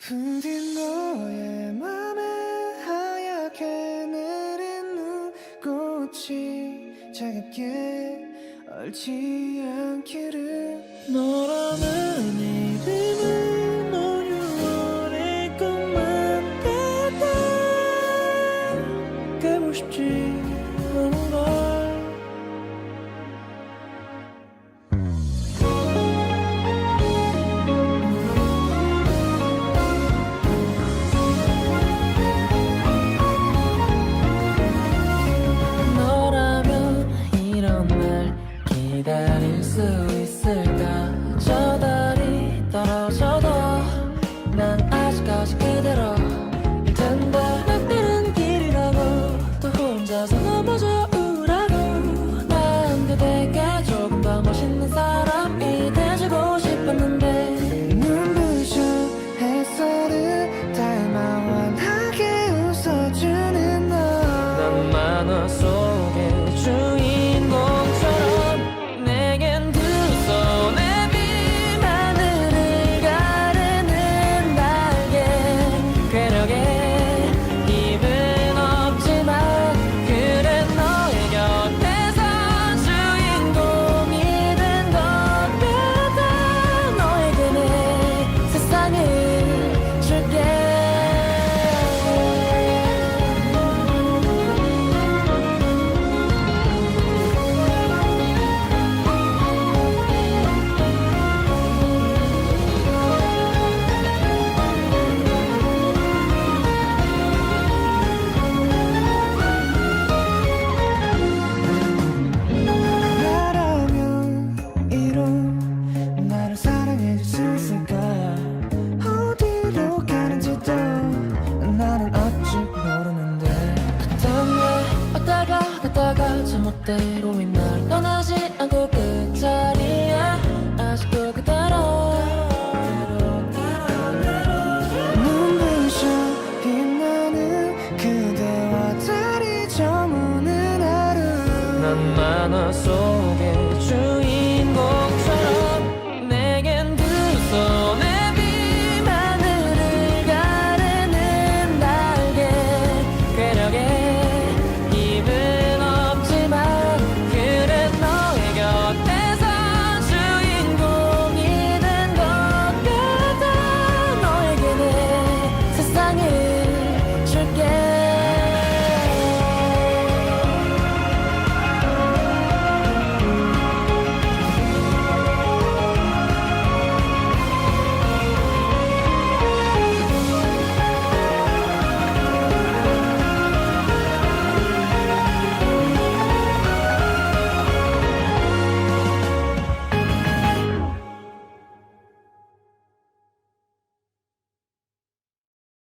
부디 너의 맘에 하얗게 내린 눈꽃이 차갑게 얼지 않기를. 너라는 이름은 온유월의 것만 같아. 깨고 싶지 않은 걸 너라면 이런 날 기다릴 수 멋대로 날 떠나지 않고 그 끝자리에 아직도 그대로 눈부셔 빛나는 그대와 달이 저무는 하루 난 만화 속에 주